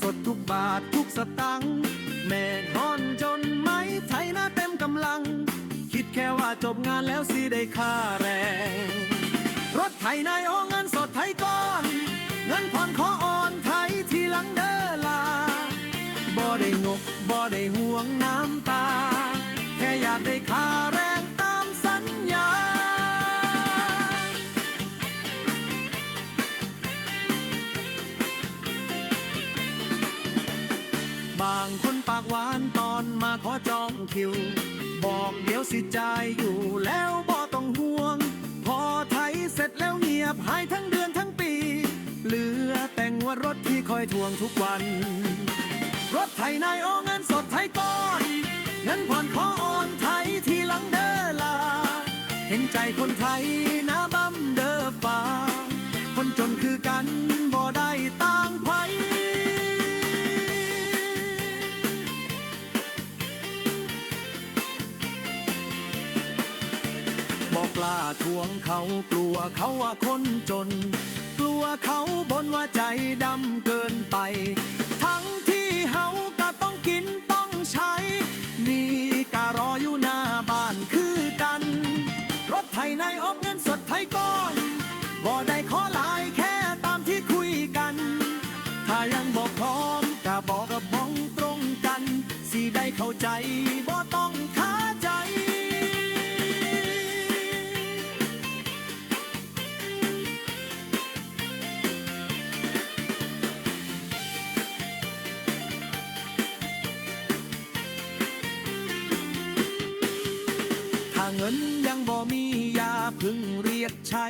สดทุกบาททุกสตังค์แม่ฮอนจนไหมไทยหน้าเต็มกำลัง คิดแค่ว่าจบงานแล้วสิได้ค่าแรง รถไถนายโอเงินสดไทยก้อน เงินผ่อนขออ่อนไทยทีหลังเด้อลาบ่ได้งกบ่ได้ห่วงน้ำตา แค่อยากได้ค่าแรงางคนปากหวานตอนมาขอจองคิว บอกเดี๋ยวสิจ่ายอยู่แล้วบ่ต้องห่วง พอไทยเสร็จแล้วเงียบหายทั้งเดือนทั้งปี เหลือแต่งว่ารถที่คอยทวงทุกวัน รถไทยนายโอเงินสดไทยก้อนเงินผ่อนขออ่อนไทยทีหลังเด้อลา เห็นใจคนไทยนะบัมเด้อฟ้า คนจนคือกันบ่ได้ต่างไผ กกล้าทวงเขากลัวเขาว่าคนจน กลัวเขาบนว่าใจดำเกินไป ทั้งที่เฮาก็ต้องกินต้องใช้ นี่การออยู่หน้าบ้านคือกัน รถไถในออกเงินสดไทยก้อนบ่ได้ขอหลายแค่ตามที่คุยกัน ถ้ายังบอกพร้อมก็บอกกับบ้องตรงกัน สิได้เข้าใจ เงินยังบ่มียาพึ่งเรียกใช้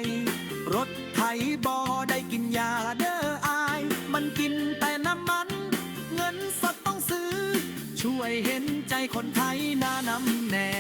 รถไถบ่ได้กินยาเด้ออาย มันกินแต่น้ำมัน เงินสดต้องซื้อ ช่วยเห็นใจคนไทยน้าน้ำแน่